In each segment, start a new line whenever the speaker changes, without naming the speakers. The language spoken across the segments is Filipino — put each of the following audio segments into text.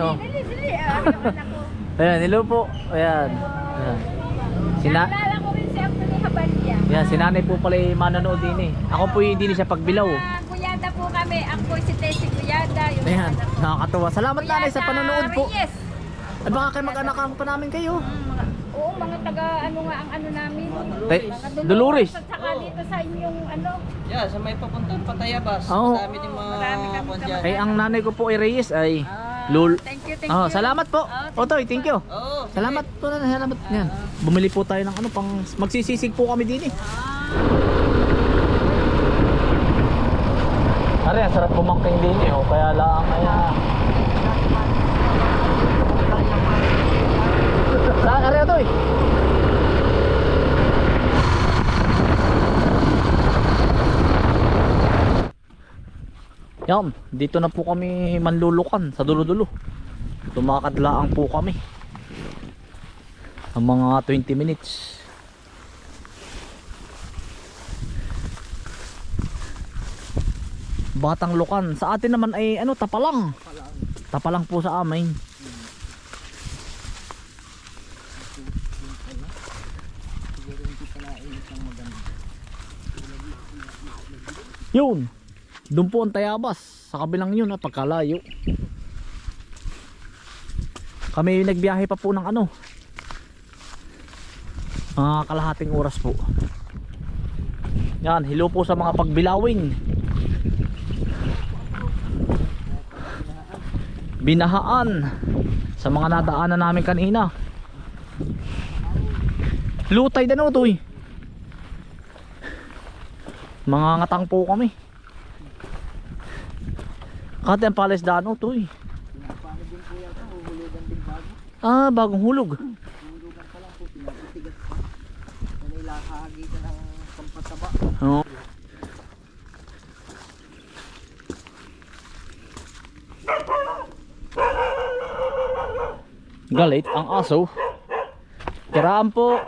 oh.
Dili, dili. Ah.
Ayan, hello po. Ayan. Ayan. Sina
Naalala ko rin si Anthony Habalya.
Ayan, si nanay po pala yung manonood din eh. Ako po yung hindi siya pagbilaw.
Ah, Kuyada po kami. Ako si Tessie Kuyada. Yung
Ayan,
anak ko.
nakakatuwa. Salamat nanay sa
Kuyada
panonood po.
Reyes.
Ay baka kayo mag-anakan pa namin kayo.
Mm, mga, oo, mga taga ano nga ang ano namin.
Tay-
Mga
Dolores.
At saka dito sa inyong ano.
Yeah, sa may papuntang Patayabas.
Oo.
Marami din mga
Marami kami
kwan
kamag-
dyan.
Ay ang nanay ko po ay Reyes ay
Ah,
Lul.
Thank you, thank
Oh,
you.
salamat po.
Oh, thank
Otoy, thank you.
Oo.
Salamat po na, salamat. Yan. Bumili po tayo ng ano pang magsisisig po kami din eh. Are, ang sarap pumangking din eh. Oh. Kaya lang kaya. Saan are ito eh? Yan, dito na po kami manlulukan sa dulo-dulo. Tumakadlaang po kami. Ang mga 20 minutes. Batang Lukan. Sa atin naman ay ano, tapalang. Tapalang po sa amin. Yun. Doon po ang tayabas. Sa kabilang yun, ah, pagkalayo. Kami nagbiyahe pa po ng ano. Mga kalahating oras po. Yan, hello po sa mga pagbilawin. Binahaan sa mga nadaanan namin kanina. Lutay din to eh. Mga ngatang po kami. Kati ang palis daan to eh. Ah, bagong hulog.
Kanila kahagitan ng pampataba.
Oo. Galit ang aso. Tiraan po.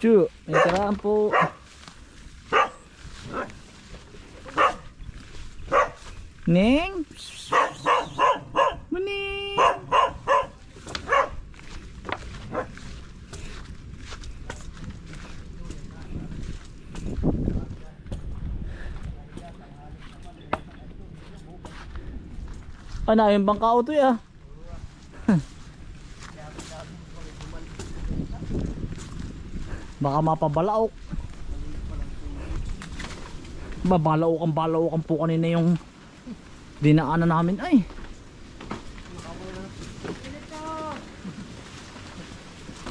Chu, may tiraan po. Ning. Maning. Ano, yung bangka auto ya. Baka mapabalaok. Babalaok ang balaok ang po kanina yung dinaanan namin ay.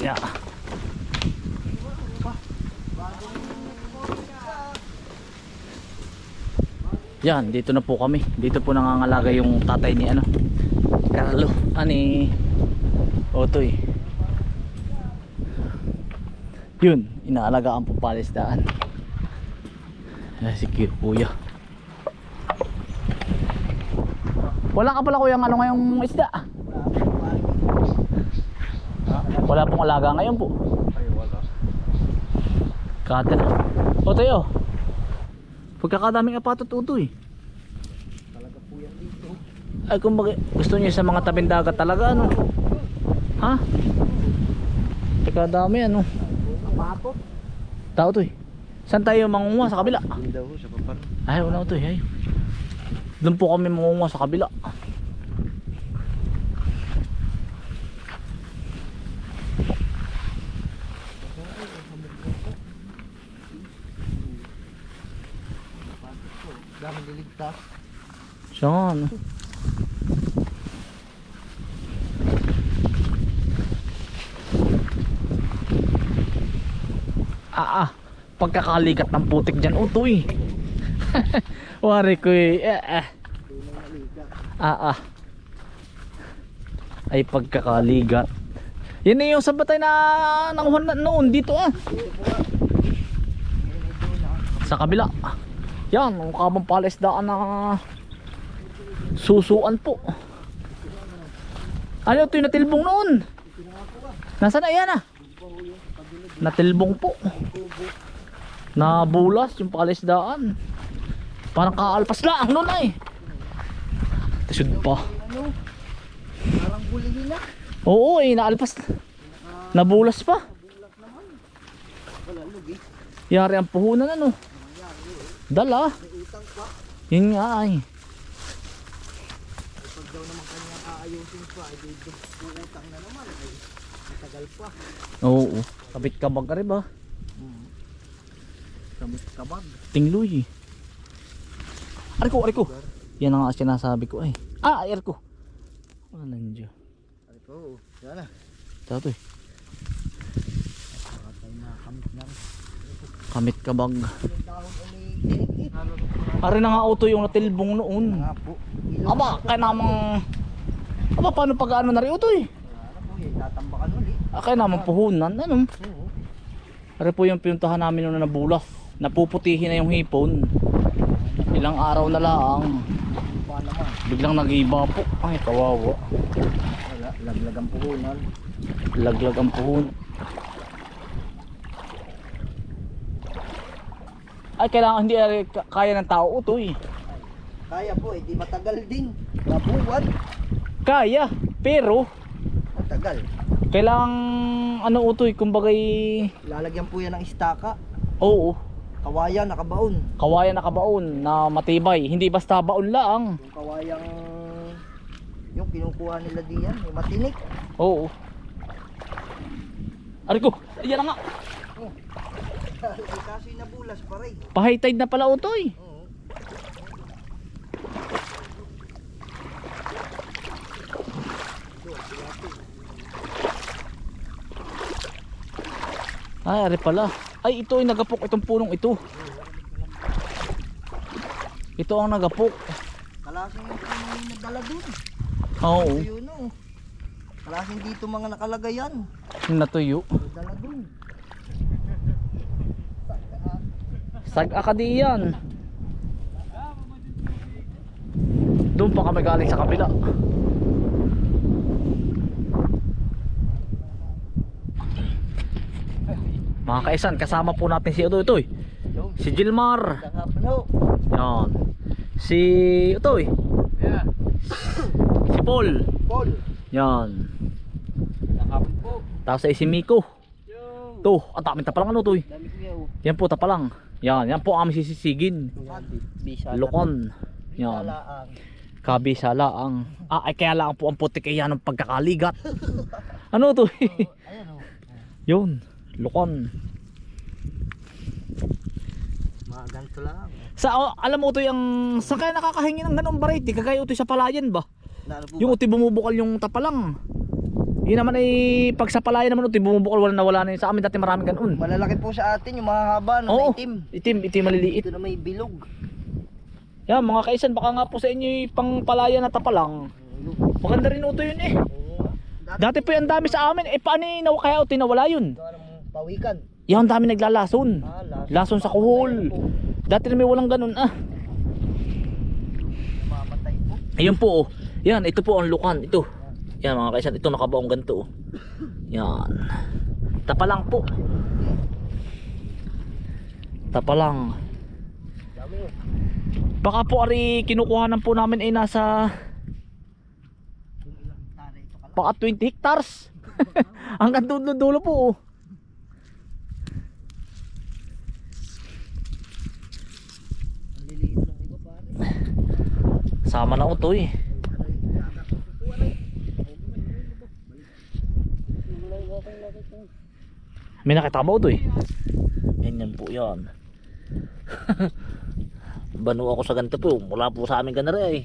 Yeah. Yan, dito na po kami. Dito po nangangalaga yung tatay ni ano. Carlo, ani Otoy. Yun, inaalagaan po palisdaan. Si Ki- kuya. Wala ka pala kuya ng ano ngayong isda. Wala pong alaga ngayon po.
Ay, wala.
Kata na. Otoy oh. Pagkakadaming apatot utoy.
Talaga po yan dito.
Ay kung bakit gusto niyo sa mga tabing dagat talaga ano? Ha? Pagkadami ano?
Matot.
Tao to eh. Saan tayo mangunguha sa kabila? Ay wala to eh. Doon po kami mangunguha sa kabila.
Dami niligtas.
Saan? Ah ah. Pagkakalikat ng putik dyan utoy. Wari ko eh. eh, eh. Ah ah. Ay pagkakaligat. Yan na yung sabatay na nanguhan na noon dito ah. Sa kabila. Yan, ang kabang palesdaan na susuan po. Ano ito yung natilbong noon? Nasaan na yan ah? Natilbong po. Nabulas yung palesdaan. Parang kaalpas lang nun ay. Tasod pa.
Parang bulihin na.
Oo eh, naalpas. Nabulas pa. Yari ang puhunan ano. Dala. Yun nga ay.
Daw naman kanya aayusin pa, ay di uutang na naman. Ay, matagal pa.
Oo. Kapit kabag ka rin ba?
Hmm. Kamit kabag.
Tingloy. Ariko, ariko. Yan ang sinasabi ko ay. Ah, ay ariko. Ah, nandiyo.
Ay ko, yan na.
Ito to eh.
Kamit na.
Kamit kabag. Ari na nga auto yung natilbong noon. Aba, kaya namang... Aba, paano pag ano na rin utoy?
Na eh, tatambakan ulit.
Ah, kaya namang puhunan. Ano? Ari po yung pinuntahan namin nung nabulas. Napuputihin na yung hipon. Ilang araw na lang.
Naman.
Biglang nag-iba po. Ay, kawawa.
Laglag ang puhunan.
Laglag ang puhon. Ay, kailangan hindi ari ka- kaya ng tao utoy.
Kaya po, eh, di matagal din. Labuwan.
Kaya, pero
Matagal.
kailangan ano utoy, kumbagay
Lalagyan po yan ng istaka.
oo,
Kawayan, nakabaon.
kawayan nakabaon na matibay. Hindi basta baon lang.
Yung kawayang yung kinukuha nila diyan, yung matinik.
Oo. Ari ko, ayan na nga.
Eh, Kaso nabulas pa rin.
Pahay tide na pala utoy.
Oo.
Ay, ari pala. Ay, ito ay nagapok itong punong ito. Ito ang nagapok.
Kalasing yung yung nadala dun.
Oo,
Ayun o. Kalasing dito mga nakalagay yan.
natuyo.
Nadala dun.
Sag akadiyan. Doon pa kami galing sa kabila. Mga kaisan, kasama po natin si Utoy.
Yung
Si Gilmar. Yan. Si Utoy.
Yeah.
Si Paul.
Paul.
Yan. Tapos ay si Miko.
Yo.
To, ang daming tapalang ano Utoy.
Dami ko yaw.
Yan po tapalang. Yan, yan po aming sisisigin. Lokon. Yan.
Salaang.
Kabisala ang ah ay kaya lang po ang putik ay yan ang pagkakaligat. ano to?
Ayan o.
Yun, lukon.
Mga ganito lang.
Sa oh, alam mo to yung sa kaya nakakahingi ng ganong variety kagaya utoy sa palayan ba? Yung utoy bumubukal yung tapalang. Yun naman ay pag sa palayan naman utoy bumubukal wala na wala na yun. Sa amin dati maraming ganon.
Malalaki po sa atin yung mga haba no,
Oo,
na itim.
itim, itim maliliit.
Ito na may bilog.
Yan mga kaisan baka nga po sa inyo yung pang palayan na tapalang. Maganda rin utoy yun eh. Dati po yung dami sa amin eh paano yung kaya utoy nawala yun?
Pawikan.
Yan dami naglalason.
Ah, lason.
Lason sa kuhol. Dati na may walang ganun ah. Ayun po oh. Yan, ito po ang lukan. Ito. Yan mga kaisan, ito nakabaong ganito oh. Yan. Tapalang po. Tapalang.
Dami oh.
Baka po ari kinukuhanan po namin ay nasa
lang.
baka 20 hectares. Hanggang dulo dulo po oh. Sama na ito eh. May nakita mo ito eh. Ganyan po yan. Banu ako sa ganito po. Wala po sa amin ganara eh.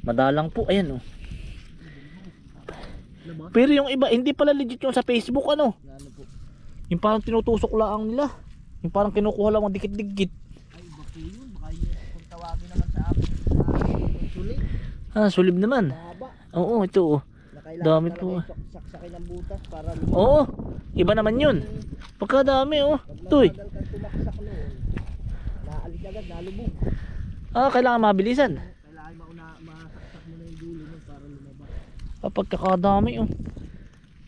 Madalang po. Ayan oh. Pero yung iba, hindi pala legit yung sa Facebook ano.
Po?
Yung parang tinutusok lang nila. Yung parang kinukuha lang ang dikit-dikit.
Ay, iba po yun. Baka yun kung tawagin naman sa amin sulit.
Ah, sulib naman. Oo, ito oh. Dami po.
yung sak- saksakin ng butas para lumabas.
Oo, iba naman yun. Pagkadami oh. Tuy.
naalis agad, nalubog.
Ah, kailangan mabilisan.
Kailangan mauna, masaksak mo na yung dulo nun para lumabas.
Ah, pagkakadami oh.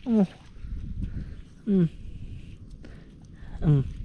Oh. Mm. Mm.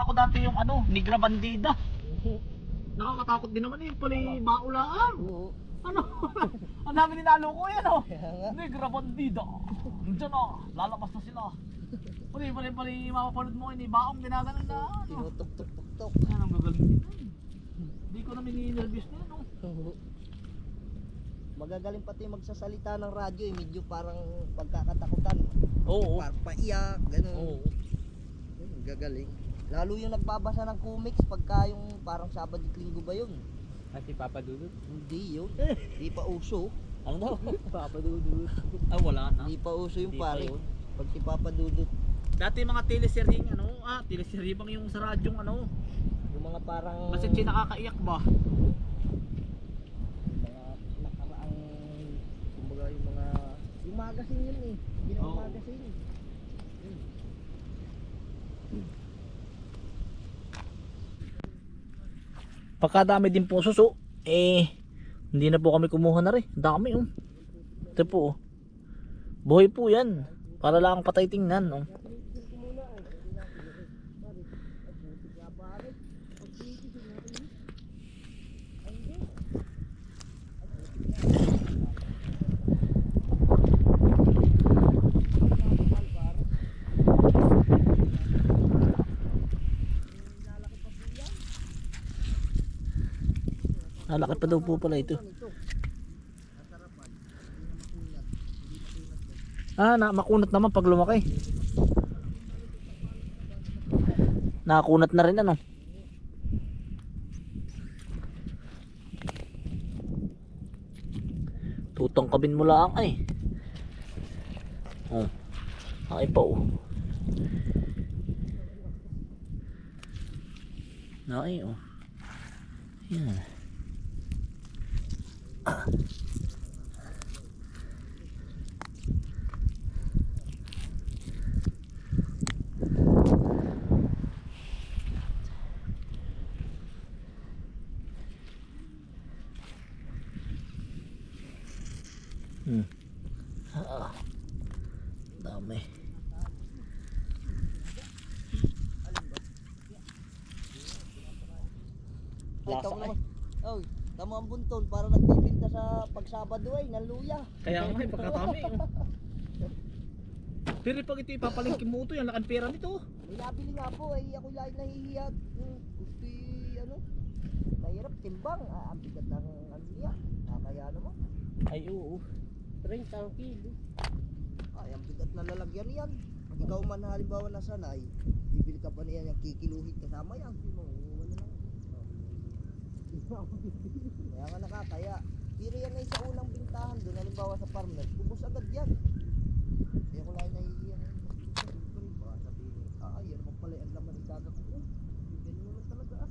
Ako dati yung ano, Nigra Bandida. Nakakatakot din naman eh, pala yung baulaan.
Oo.
Ano? Ang dami ninalo ko yan oh.
Kaya nga.
Negra Bandida. Diyan oh, lalabas na sila. Pali pali pali mapapanood mo ini baong ginaganon na. Ano?
Tinutok-tok-tok.
Yan ang gagaling din. yan. Hindi ko namin ni-nervous na yan oh.
Magagaling pati magsasalita ng radyo eh, medyo parang pagkakatakutan.
Oo.
Parang paiyak, ganun.
Oo.
Yun, gagaling. Lalo yung nagbabasa ng comics pagka yung parang Sabado at Linggo ba yun?
At si Papa Dudut?
Hindi yun. Hindi pa uso.
Ano daw? Papa Dudut. Ah wala na.
Hindi pa uso yung
pa
pare.
yun.
Pag si Papa Dudut,
Dati mga teleseryeng ano, ah, teleserye bang yung sa radyong ano.
yung mga parang
Kasi siya nakakaiyak ba?
yung mga nakaraang kumbaga yung mga yung magazine yun eh. Naman
Oo.
magazine. Yun.
Pagkadami din po suso, eh, hindi na po kami kumuha na rin. Dami oh. Ito po oh. Buhay po yan. Para lang patay tingnan oh. Nalaki pa daw po pala ito. Ah, na makunat naman pag lumaki. Nakakunat na rin ano. Tutong kabin mo lang ay. Oh. Ay pa oh. Ay oh. Yan. Hmm. Ah. Dami.
Ay, tama. Oh, tama ang bunton para nagbibinta sa pagsabado ay ng luya.
Kaya nga, eh, pagkatami. oh. Pero pag ito ipapalingkin mo ito, yung lakan pera nito.
May nabili nga po ay ako lang nahihiya. Gusto ano? Mahirap timbang. Ah, ang bigat ng ano niya. Ah, kaya naman.
Ay, oo.
30 ang kilo. Ay, ang bigat na lalagyan yan. Pag ikaw man halimbawa na sanay, bibili ka pa niyan yung kikiluhit kasama yan. Mo, wala lang. Kaya nga nakakaya. Pero yan ay sa unang bintahan doon, halimbawa sa farmer, bubos agad yan. Kaya ko lang nahihiya na yun. Siyempre, baka sabihin, ah, yan naman pala ang laman igaga ko. Ganyan naman talaga ah.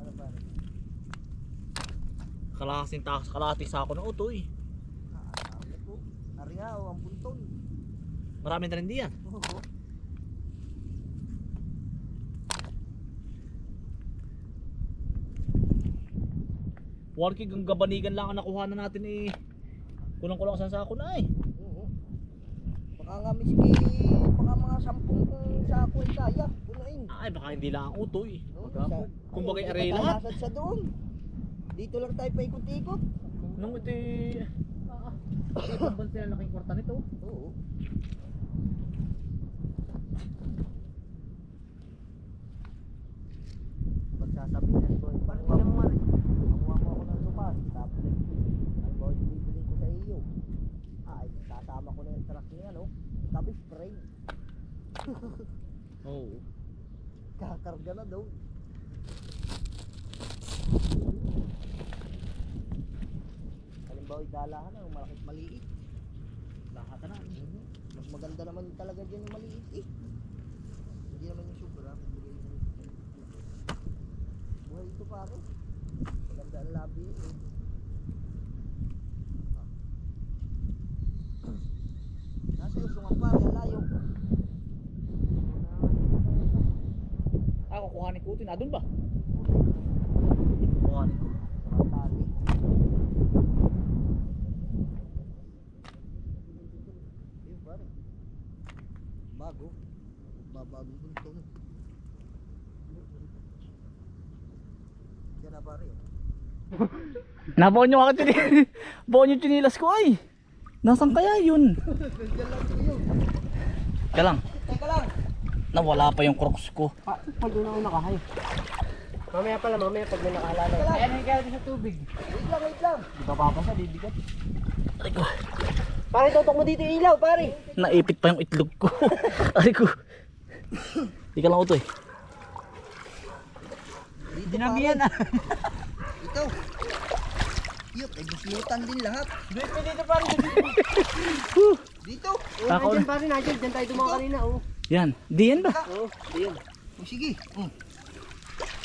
Ano ba?
Kalahating takas, kalahating sako ng utoy.
Ah, ano po? Ari nga, oh, ang bunton.
Marami na rin diyan.
Oo.
Warki ang gabanigan lang ang nakuha na natin eh. Kulang-kulang sa sako na eh.
Oo. Baka nga miski, baka mga sampung sako ay kaya, punuin.
Ay, baka hindi lang ang utoy.
No?
Magkapag.
Sa-
Kumbaga
Ayun,
aray lahat.
sa doon. Dito lang tayo paikot-ikot.
Nung ito eh. Ibang bansa yung laking kwarta nito.
Oo. Pagsasabihan ko, eh, paano naman eh? Makuha mo lupas, tapos eh, yung bibili ko sa iyo? Ah, ay, sasama ko na yung truck niya, no? Sabi, spray.
Oo.
Kakarga na daw. Halimbawa, dalahan na, malakit maliit.
Lahat na.
Mhm. Mas maganda naman talaga dyan yung maliit eh. Hindi naman yung sobra. Yung... Buhay ito pare. Maganda ang labi eh. Nasa yung sumapa, yung layo.
Ah, Ako, kuhanin ko ito. Nadun ba?
Kuhanin
ko. Matali. Ayun pare. Bago. Babago ko
ito. Kaya na pare.
Nabaon yung akin chinilas. Baon yung chinilas ko ay. Nasaan kaya yun?
Nandiyan lang Teka lang.
nawala pa yung crocs ko.
Pa, pag doon ako nakahay. Mamaya pala, mamaya pag may nakaalala. Ayan kaya sa tubig.
Wait lang, wait lang.
Di ba papasa, bibigat.
Aray ko,
Pare, tutok mo dito yung ilaw, pare.
naipit pa yung itlog ko. Aray ko. Di ka lang utoy.
Dito
Dinabihan ah.
Ito. Yuk, ay buslutan din lahat.
Dito, dito pare.
Dito.
Oh,
Ako
nandyan
na.
pare, nandyan. Diyan tayo dumaan kanina, oh.
Yan, di yan ba?
Oh, ayun.
Oh, sige. Oh.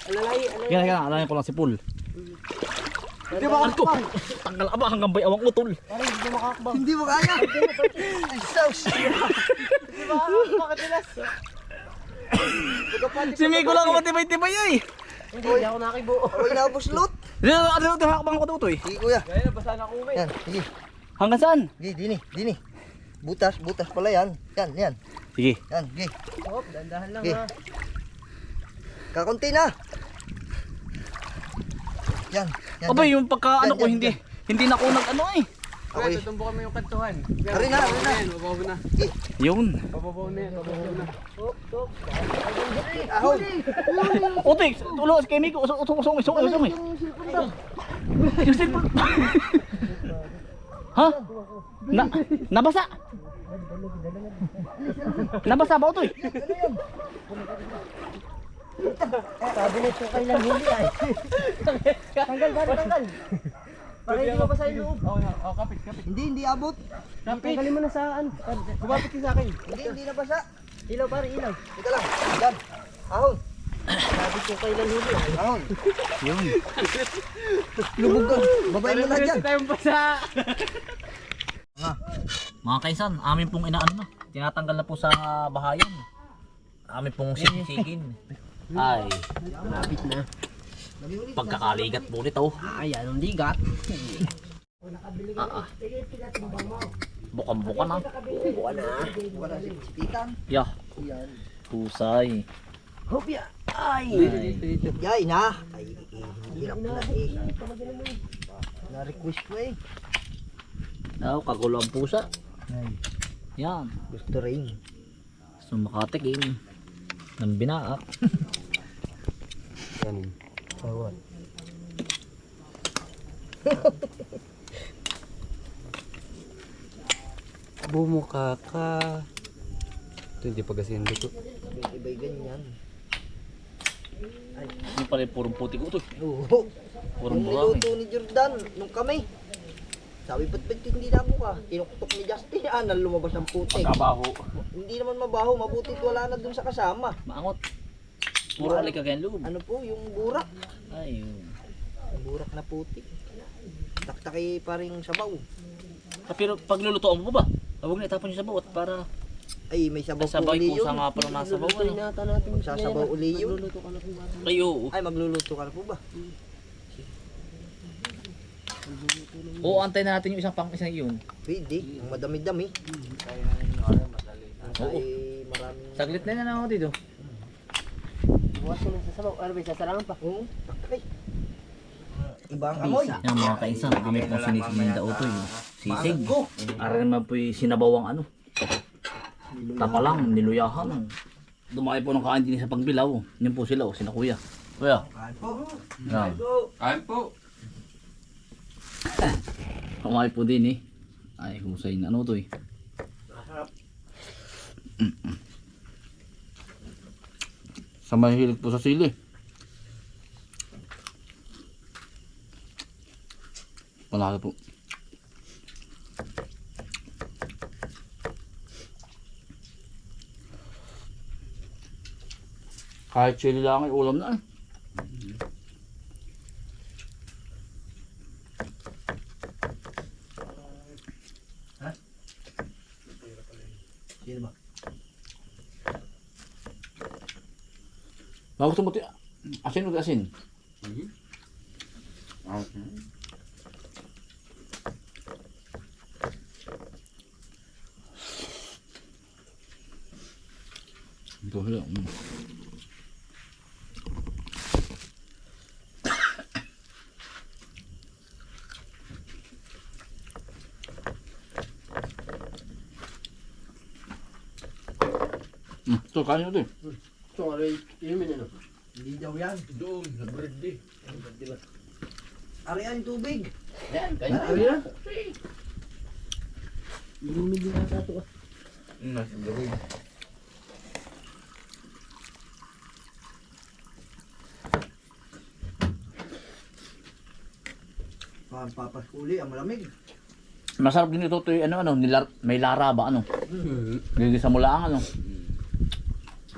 Alalay, alalay.
Kaya kaya, alayan ko lang si Paul.
Hindi ba
Ano ko? Tanggal aba hanggang bay awang utol.
Pare, hindi mo makakbang.
Hindi mo kaya. Ay, sauce.
Di ba? Makatilas.
Si Miko lang ang matibay-tibay ay.
Hindi, hindi ako nakibuo.
Ako'y nabuslot.
Ano ano ito hakbang ko utoy?
Sige kuya.
Gaya, basta na kumay.
Yan, sige.
Hanggang saan?
Sige, dini, dini. Butas, butas pala yan. Yan, yan.
Sige.
Yan, sige.
Oh, dandahan lang
Okay.
ha.
Kakunti na. Yan, yan.
Aba
yan.
yung pagka ano
Yan,
ko
yan,
hindi hindi na ako nag ano eh.
Ako'y,
tutumbo kami yung kantuhan.
Ari na, ari na.
Babaw na.
Yun.
Babaw na yan, babaw na.
Ahon.
Utoy, tulo kay Miko usong usong usong usong usong. eh. Yung cellphone. Ha? Na nabasa. Nabasa ba utoy?
Sabi nito kailan huli ay. Tanggal, tanggal. Para hindi mabasa yung loob. Oo, oh, kapit, kapit.
Hindi, hindi abot.
Kapit. Tanggalin mo na saan. Kumapit ka sa akin.
Hindi, hindi nabasa.
Ilaw, pare, ilaw.
Teka lang. Yan. Ahon.
Sabi ko kailan huli ay.
Ahon.
Yun.
Lubog ka. Babay mo na dyan.
tayong basa.
Mga kaisan, amin pong inaano na. Tinatanggal na po sa bahayan. Amin pong sisigin. Ay,
Kapit na.
Pagkakaligat po nito.
Ay, anong ligat?
Ah, ah. Bukang-buka na.
Wala si si Titan.
Yah,
Yan.
husay.
Hopya. Ay.
Ay.
Yay na. Ay, hirap na eh. Na-request ko eh.
Daw, kagulo ang pusa. Yan.
Gusto rin.
Sumakatigin. Ng binaak.
Yan. Bawal. Bumukha ka. Ito hindi pa kasi hindi ko.
Iba'y ganyan.
Yung pala yung purong puti ko ito.
Oo.
Purong
Yung
buhangin.
niluto ni Jordan, nung kami. Sabi ba't ba't hindi na mo ka? Tinuktok ni Justin, ah, na lumabas ang putik.
Kabaho.
Hindi naman mabaho, mabutit wala na dun sa kasama.
Maangot. Puro alikagayan loob.
Ano po, yung burak.
Ay, yun.
Yung burak na putik. Taktaki pa rin sabaw.
Ah, Pero paglulutoan mo ba? Huwag na itapon yung sa bawat para
Ay, may sabaw po
sabay
uli
kung
yun.
sa nga pala nasa bawal. ano?
Magsasabaw uli yun.
Magluluto ka na kung bakit.
Ay, oo.
Ay, magluluto ka na po ba?
Oo, antay na natin yung isang pang isang yun.
Pwede, ang madami-dami.
Oo.
Ay, maraming...
Saglit na na ako dito.
Bukas lang sa sabaw. Ano ba, sasalangan pa?
Oo, taktaki. Iba ang amoy.
Yan mga kainsan, kami pong sinisininda utoy. Sisig. Ara naman po yung sinabawang ano. Tapa lang, niluyahan. Dumaki po ng kain din sa pagbilaw. Yan po sila, oh, sina kuya. Kuya.
Kain po.
Kain po.
Kumain po din eh. Ay, husay na ano to eh. Mm-mm. Sa mahilig po sa sili. Panalo po. Kahit chili lang ay ulam na eh. Mau ketemu dia. Asin udah asin. Tuh Okay. Itu sudah. Hmm.
Sorry, inumin ano.
Hindi daw yan.
Doon, sa birthday.
Arian yung tubig.
Yan, kayo.
Ano yan? Inumin din ata ito.
Nasa loob.
Pampapaskuli, ang malamig.
Masarap din ito ito yung ano, ano, nilar, may lara ba ano? Gigisa mo lang ano.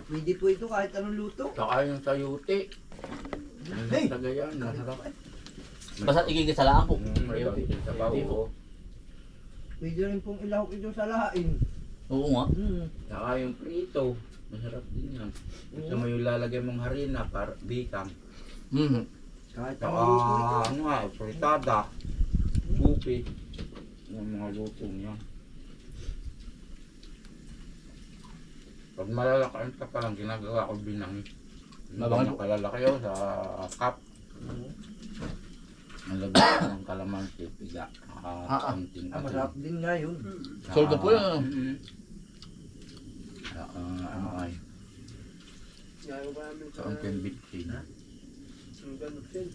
Pwede po ito kahit anong luto.
Saka yung sayuti.
Hey!
Tagayan, masarap.
Basta igigisa lang po.
Mm, may sa bawo.
Pwede rin pong ilahok ito sa lahain.
Oo nga.
Hmm.
Saka yung prito. Masarap din yan. Gusto mo yung lalagyan mong harina para bikang.
Mm.
Kahit
Saka
anong luto ito.
ano nga, fritada. Bupi. Yung mga luto niya. Pag malalakain ka pa lang, ginagawa ko binang.
Mabango
kalalaki yun sa cup. Nalagyan ko ng kalamansi, piga.
Ah, ah.
konting
Ah, masarap din nga yun.
Solve na po yun, ano?
Mm-mm. Saka ano ay,
pa namin sa...
kaunting bitchin.
Ang ganun sin.